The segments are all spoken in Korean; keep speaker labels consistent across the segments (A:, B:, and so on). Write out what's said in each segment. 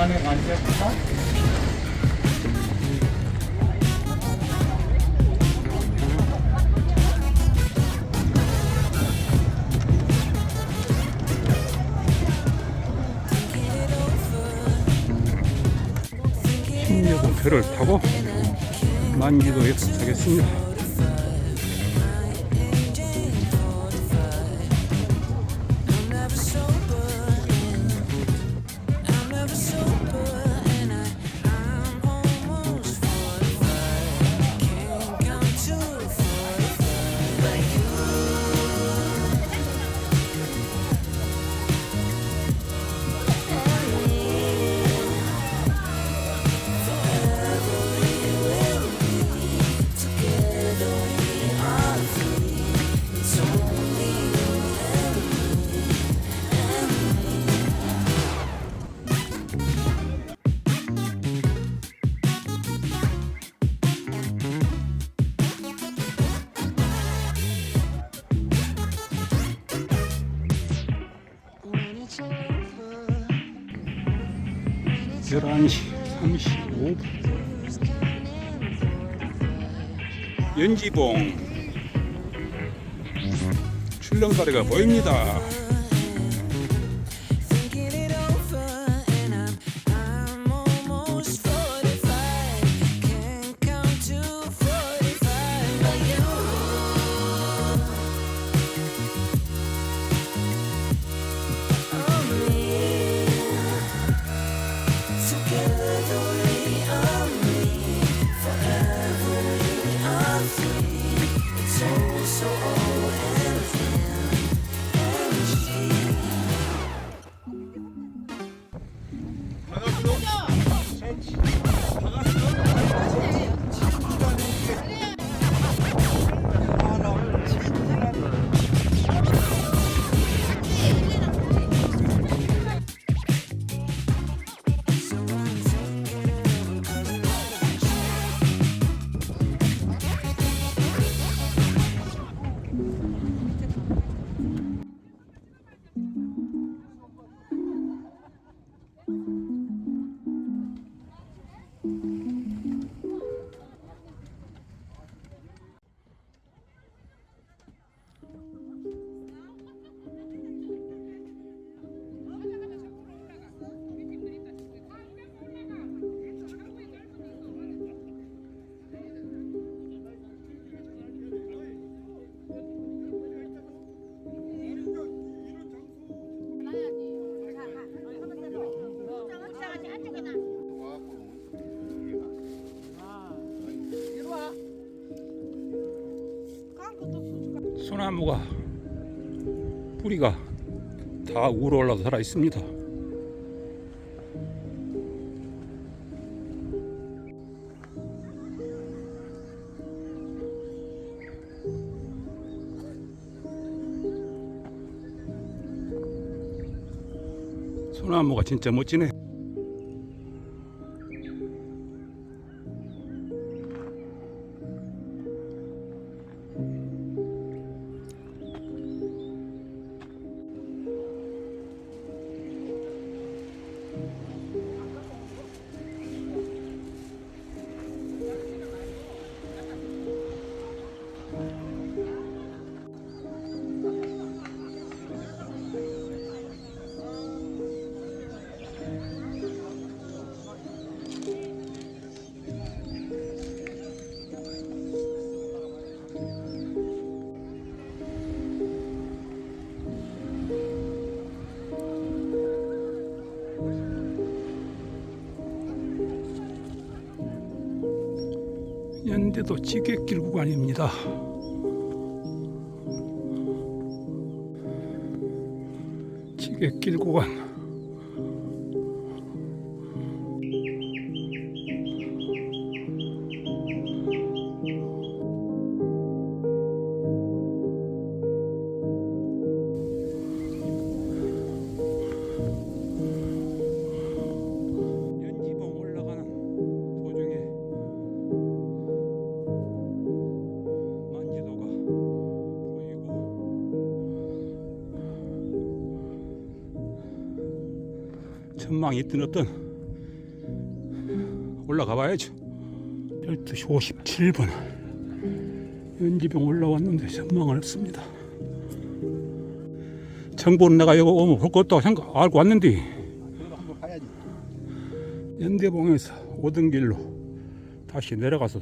A: 안에 만져볼까?
B: 신여고 배를 타고 만기도에 도착했습니다. 열한 시 35분 연지봉 출렁다리가 보입니다.
C: So old
B: 소나무가 뿌리가 다 우러 올라서 살아 있습니다. 소나무가 진짜 멋지네. 연대도 지객길 구간입니다. 지객길 구간. 전망이 뜨었던
C: 올라가 봐야죠 12시 57분 연지병 올라왔는데 전망은 없습니다 정보는 내가 여기 오면 볼 것도 생각 알고 왔는데. 연대봉에서 오던 길로 다시 내려가서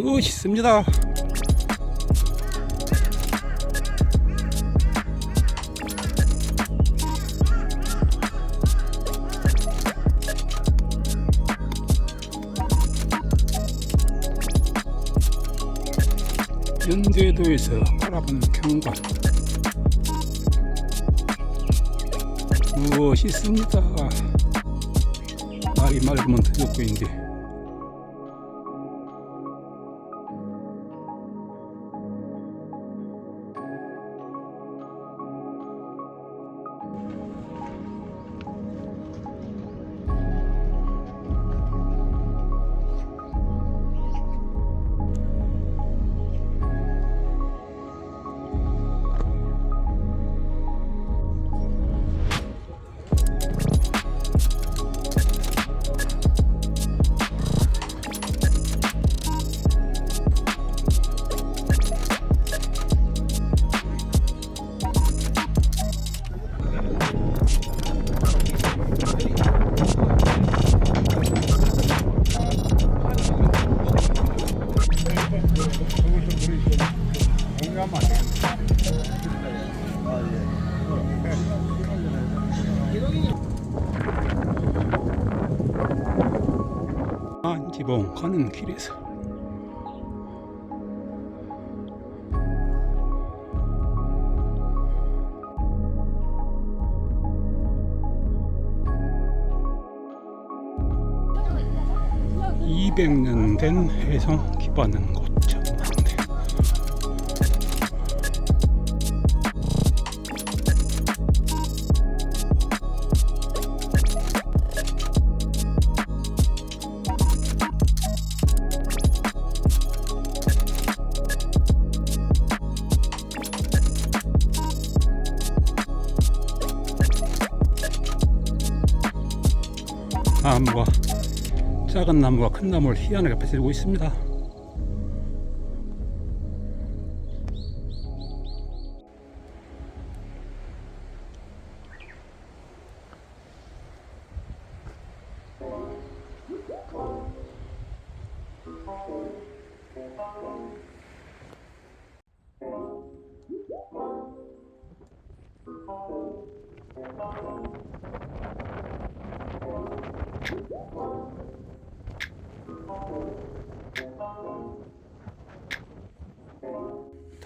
C: 멋있습니다. 연제도에서 바라보는 경관 멋있습니다. 말이 맑으면 더좋고 인데 안지봉 가는 길에서. (200년) 된 해성 기반은 곳 작은 나무가 큰 나무를 희한하게 뺏어주고 있습니다.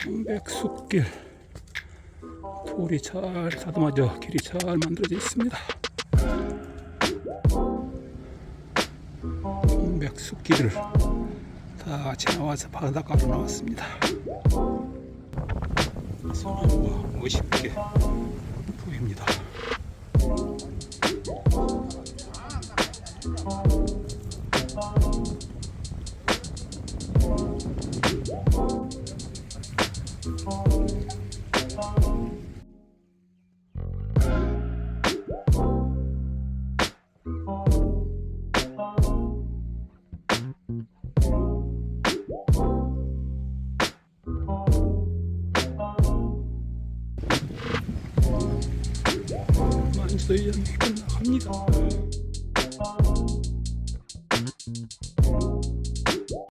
C: 동백숲길 돌이 잘 다듬어져 길이 잘 만들어져 있습니다. 동백숲길을 다 지나와서 바닷가로 나왔습니다. 소나무가 멋있게 보입니다. 연이 끝나갑니다.